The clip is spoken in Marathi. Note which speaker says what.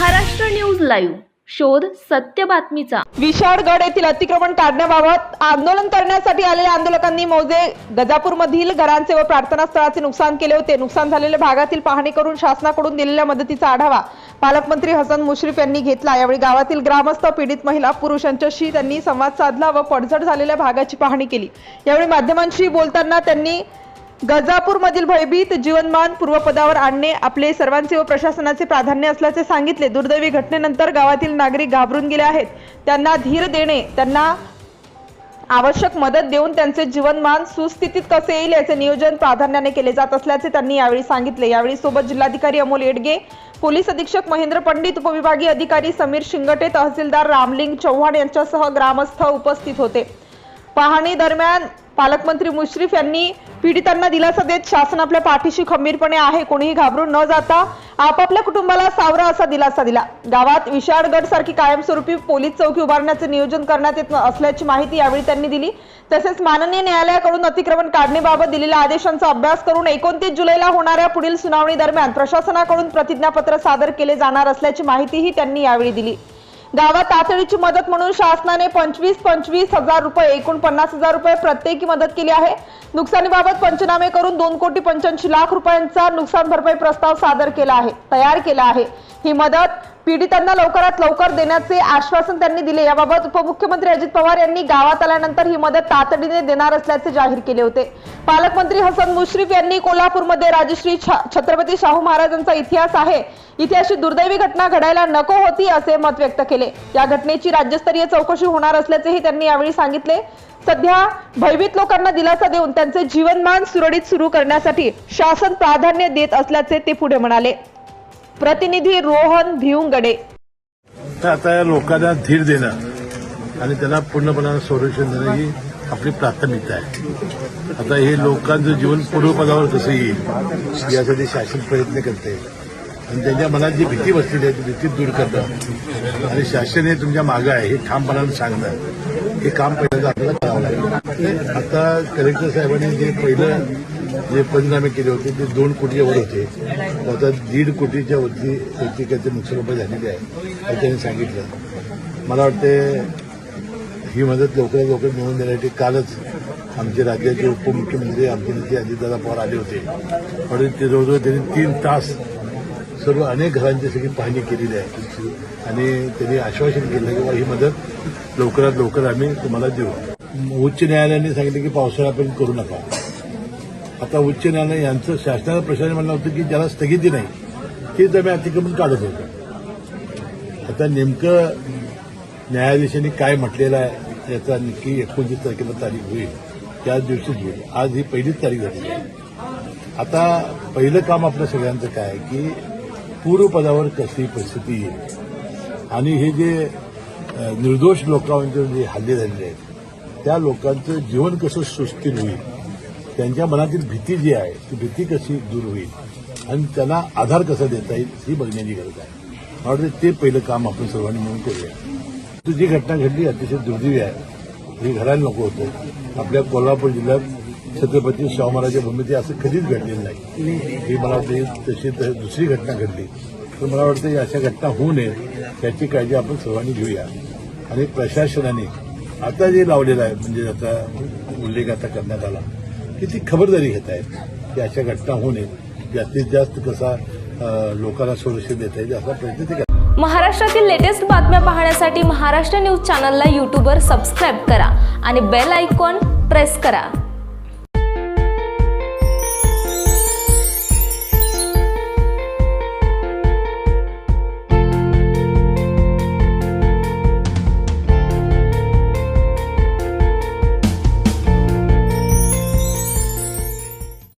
Speaker 1: Maharashtra news live. शोध सत्य बातमीचा.
Speaker 2: विशाळगड येथील अतिक्रमण काढण्याबाबत आंदोलन करण्यासाठी आलेल्या आंदोलकांनी मोजे गजापूरमधील घरांचे व प्रार्थना स्थळाचे नुकसान केले होते. नुकसान झालेल्या भागातील पाहणी करून शासनाकडून दिलेल्या मदतीचा आढावा पालकमंत्री हसन मुश्रीफ यांनी घेतला. यावेळी गावातील ग्रामस्थ पीडित महिला पुरुष यांच्याशी त्यांनी संवाद साधला व पडझड झालेल्या भागाची पाहणी केली. यावेळी माध्यमांशी बोलताना त्यांनी गजापूरमधील भयभीत जीवनमान पूर्वपदावर आणणे आपले सर्वांचे व प्रशासनाचे प्राधान्य असल्याचे सांगितले. दुर्दैवी घटनेनंतर गावातील नागरिक घाबरून गेले आहेत. त्यांना धीर देणे त्यांना आवश्यक मदत देऊन त्यांचे जीवनमान सुस्थितीत कसे येईल याचे नियोजन प्राधान्याने केले जात असल्याचे त्यांनी यावेळी सांगितले. यावेळी सोबत जिल्हाधिकारी अमोल येडगे पोलीस अधीक्षक महेंद्र पंडित उपविभागीय अधिकारी समीर शिंगटे तहसीलदार रामलिंग चव्हाण यांच्यासह ग्रामस्थ उपस्थित होते. पाहणी दरम्यान पालकमंत्री मुश्रीफ यांनी पीडितांना दिलासा देत शासन आपल्या पाठीशी खंबीरपणे आहे. कोणीही घाबरून न जाता आपापल्या कुटुंबाला सावरा असा दिलासा दिला. गावात विशाळगड सारखी कायमस्वरूपी पोलीस चौकी उभारण्याचे नियोजन करण्यात येत असल्याची माहिती यावेळी त्यांनी दिली. तसेच माननीय न्यायालयाकडून अतिक्रमण काढणेबाबत दिलेल्या आदेशांचा अभ्यास करून एकोणतीस जुलैला होणाऱ्या पुढील सुनावणी दरम्यान प्रशासनाकडून प्रतिज्ञापत्र सादर केले जाणार असल्याची माहितीही त्यांनी यावेळी दिली. गावात तातडीची मदत म्हणून शासनाने पंचवीस पंचवीस हजार रुपये एकूण पन्नास हजार रुपये प्रत्येकी मदत केली आहे. नुकसानीबाबत पंचनामे करून दोन कोटी पंच्याऐंशी लाख रुपयांचा नुकसान भरपाई प्रस्ताव सादर केला आहे तयार केला आहे. ही मदत पीडितांना लवकरात लवकर देण्याचे आश्वासन त्यांनी दिले. याबाबत उपमुख्यमंत्री अजित पवार यांनी गावात आल्यानंतर ही मदत तातडीने देणार असल्याचे जाहीर केले होते. पालकमंत्री हसन मुश्रीफ यांनी कोल्हापूरमध्ये राजश्री छ- छत्रपती शाहू महाराजांचा इतिहास आहे. इथे अशी दुर्दैवी घटना घडायला नको होती असे मत व्यक्त केले. या घटनेची राज्यस्तरीय चौकशी होणार असल्याचेही त्यांनी यावेळी सांगितले. सध्या भयभीत लोकांना दिलासा देऊन त्यांचे जीवनमान सुरळीत सुरू करण्यासाठी शासन प्राधान्य देत असल्याचे ते पुढे म्हणाले. प्रतिनिधी रोहन भिवंगडे.
Speaker 3: तर आता या लोकांना धीर देणं आणि त्याला पूर्णपणानं संरक्षण देणं ही आपली प्राथमिकता आहे. आता हे लोकांचं जीवन पूर्वपदावर कसं येईल यासाठी शासन प्रयत्न करते आणि त्यांच्या मनात जी भीती बसलेली आहे ती भीती दूर करतं आणि शासन हे तुमच्या मागं आहे हे ठामपणानं सांगणं. हे काम पहिल्यांदा आपल्याला करावं लागेल. आता कलेक्टर साहेबांनी जे पहिलं जे पंचनामे केले होते ते दोन कोटीच्या वर होते. आता दीड कोटीच्या वरती प्रत्येकाचे नुकसान रुपये झालेले आहे असं त्यांनी सांगितलं. मला वाटते ही मदत लवकरात लवकर मिळवून देण्यासाठी कालच आमचे राज्याचे उपमुख्यमंत्री आमचे नेते अजितदादा पवार आले होते. पण ते जवळजवळ त्यांनी तीन तास सर्व अनेक घरांची सगळी पाहणी केलेली आहे. आणि त्यांनी आश्वासन केलं की ही मदत लवकरात लवकर आम्ही तुम्हाला देऊ. उच्च न्यायालयाने सांगितलं की पावसाळ्यापर्यंत करू नका. आता उच्च न्यायालय यांचं शासनाचं प्रशासन म्हणलं होतं की ज्याला स्थगिती नाही ते आम्ही अतिक्रमण काढत होतं आता नेमकं न्यायाधीशांनी काय म्हटलेलं आहे याचा नक्की एकोणतीस तारखेला तारीख होईल त्याच दिवशीच होईल. आज ही पहिलीच तारीख झाली. आहे आता पहिलं काम आपल्या सगळ्यांचं काय आहे की पूर्वपदावर कशी परिस्थिती येईल? आणि हे जे निर्दोष लोकांचे जे हल्ले झालेले आहेत त्या लोकांचं जीवन कसं सुस्थिर होईल? त्यांच्या मनातील भीती जी आहे ती भीती कशी दूर होईल? आणि त्यांना आधार कसा देता येईल ही बघण्याची गरज आहे. मला वाटतं ते पहिलं काम आपण सर्वांनी म्हणून करूया. जी घटना घडली अतिशय दुर्दैवी आहे. ही घडायला नको होतं. आपल्या कोल्हापूर जिल्ह्यात छत्रपती शाहू महाराज भूमिती असं कधीच घडलेलं नाही. ही मला वाटते तशी दुसरी घटना घडली. तर मला वाटतं अशा घटना होऊ नये याची काळजी आपण सर्वांनी घेऊया. आणि प्रशासनाने आता जे लावलेलं आहे म्हणजे आता उल्लेख आता करण्यात आला की ती खबरदारी घेत आहेत की अशा घटना होऊ नये जास्तीत जास्त कसा लोकांना संरक्षण देता येईल असा प्रयत्न ते करतात.
Speaker 4: महाराष्ट्रातील लेटेस्ट बातम्या पाहण्यासाठी महाराष्ट्र न्यूज चॅनलला यूट्यूबवर सबस्क्राईब करा आणि बेल आयकॉन प्रेस करा.